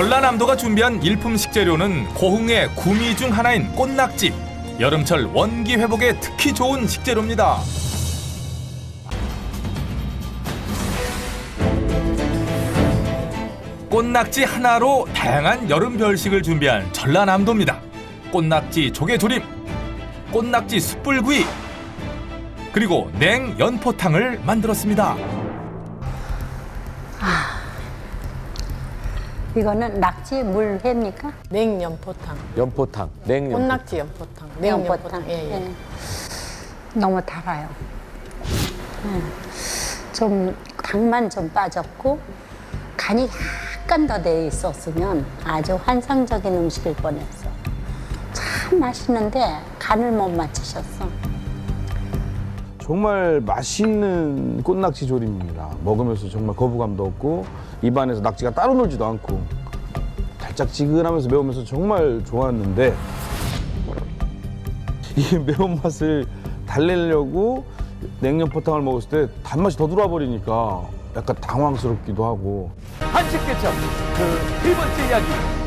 전라남도가 준비한 일품 식재료는 고흥의 구미 중 하나인 꽃낙지. 여름철 원기 회복에 특히 좋은 식재료입니다. 꽃낙지 하나로 다양한 여름 별식을 준비한 전라남도입니다. 꽃낙지 조개조림, 꽃낙지 숯불구이, 그리고 냉 연포탕을 만들었습니다. 이거는 낙지 물회입니까? 냉연포탕, 연포탕, 냉 연포탕. 꽃낙지 연포탕, 냉연포탕. 예, 예. 예. 너무 달아요. 예. 좀 당만 좀 빠졌고 간이 약간 더 돼 있었으면 아주 환상적인 음식일 뻔했어. 참 맛있는데 간을 못 맞추셨어. 정말 맛있는 꽃낙지 조림입니다. 먹으면서 정말 거부감도 없고 입안에서 낙지가 따로 놀지도 않고 달짝지근하면서 매우면서 정말 좋았는데 이 매운맛을 달래려고 냉면 포탕을 먹었을 때 단맛이 더 들어와 버리니까 약간 당황스럽기도 하고 한식 개첩 그 세 번째 이야기